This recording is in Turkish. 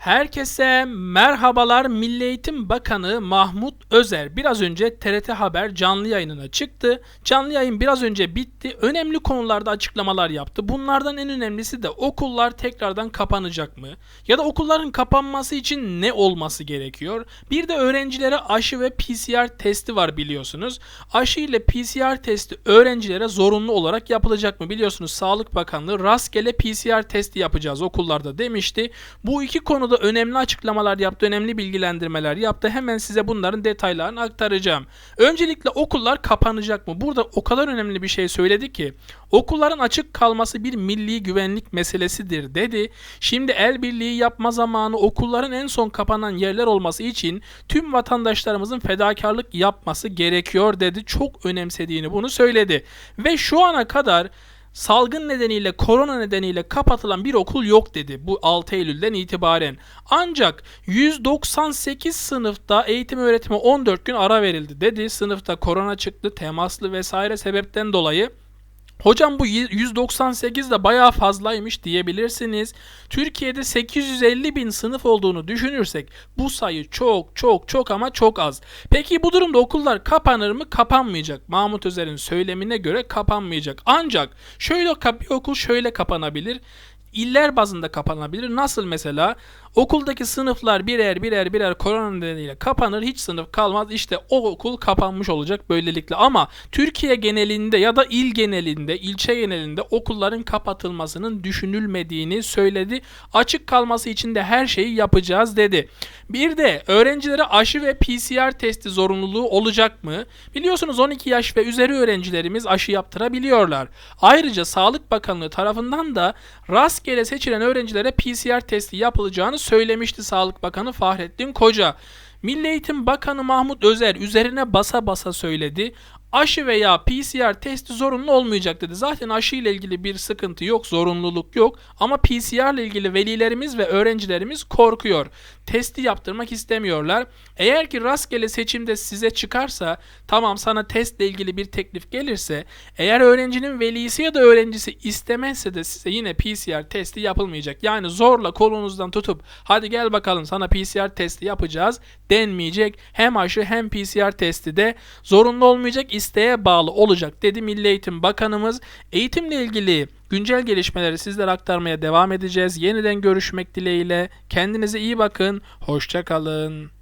Herkese merhabalar. Milli Eğitim Bakanı Mahmut Özer biraz önce TRT Haber canlı yayınına çıktı. Canlı yayın biraz önce bitti. Önemli konularda açıklamalar yaptı. Bunlardan en önemlisi de okullar tekrardan kapanacak mı? Ya da okulların kapanması için ne olması gerekiyor? Bir de öğrencilere aşı ve PCR testi var biliyorsunuz. Aşı ile PCR testi öğrencilere zorunlu olarak yapılacak mı? Biliyorsunuz Sağlık Bakanlığı rastgele PCR testi yapacağız okullarda demişti. Bu iki konuda önemli açıklamalar yaptı, önemli bilgilendirmeler yaptı. Hemen size bunların detaylarını aktaracağım. Öncelikle okullar kapanacak mı? Burada o kadar önemli bir şey söyledi ki okulların açık kalması bir milli güvenlik meselesidir dedi. Şimdi el birliği yapma zamanı okulların en son kapanan yerler olması için tüm vatandaşlarımızın fedakarlık yapması gerekiyor dedi. Çok önemsediğini bunu söyledi. Ve şu ana kadar salgın nedeniyle korona nedeniyle kapatılan bir okul yok dedi bu 6 Eylül'den itibaren. Ancak 198 sınıfta eğitim öğretimi 14 gün ara verildi dedi. Sınıfta korona çıktı temaslı vesaire sebepten dolayı. Hocam bu 198 de bayağı fazlaymış diyebilirsiniz. Türkiye'de 850 bin sınıf olduğunu düşünürsek bu sayı çok çok çok ama çok az. Peki bu durumda okullar kapanır mı? Kapanmayacak. Mahmut Özer'in söylemine göre kapanmayacak. Ancak şöyle bir okul şöyle kapanabilir iller bazında kapanabilir. Nasıl mesela okuldaki sınıflar birer birer birer korona nedeniyle kapanır. Hiç sınıf kalmaz. İşte o okul kapanmış olacak böylelikle. Ama Türkiye genelinde ya da il genelinde, ilçe genelinde okulların kapatılmasının düşünülmediğini söyledi. Açık kalması için de her şeyi yapacağız dedi. Bir de öğrencilere aşı ve PCR testi zorunluluğu olacak mı? Biliyorsunuz 12 yaş ve üzeri öğrencilerimiz aşı yaptırabiliyorlar. Ayrıca Sağlık Bakanlığı tarafından da rastgele seçilen öğrencilere PCR testi yapılacağını söylemişti Sağlık Bakanı Fahrettin Koca. Milli Eğitim Bakanı Mahmut Özer üzerine basa basa söyledi aşı veya PCR testi zorunlu olmayacak dedi. Zaten aşı ile ilgili bir sıkıntı yok, zorunluluk yok ama PCR ile ilgili velilerimiz ve öğrencilerimiz korkuyor. Testi yaptırmak istemiyorlar. Eğer ki rastgele seçimde size çıkarsa tamam sana testle ilgili bir teklif gelirse eğer öğrencinin velisi ya da öğrencisi istemezse de size yine PCR testi yapılmayacak. Yani zorla kolunuzdan tutup hadi gel bakalım sana PCR testi yapacağız denmeyecek. Hem aşı hem PCR testi de zorunlu olmayacak isteğe bağlı olacak dedi Milli Eğitim Bakanımız. Eğitimle ilgili güncel gelişmeleri sizlere aktarmaya devam edeceğiz. Yeniden görüşmek dileğiyle. Kendinize iyi bakın. Hoşçakalın.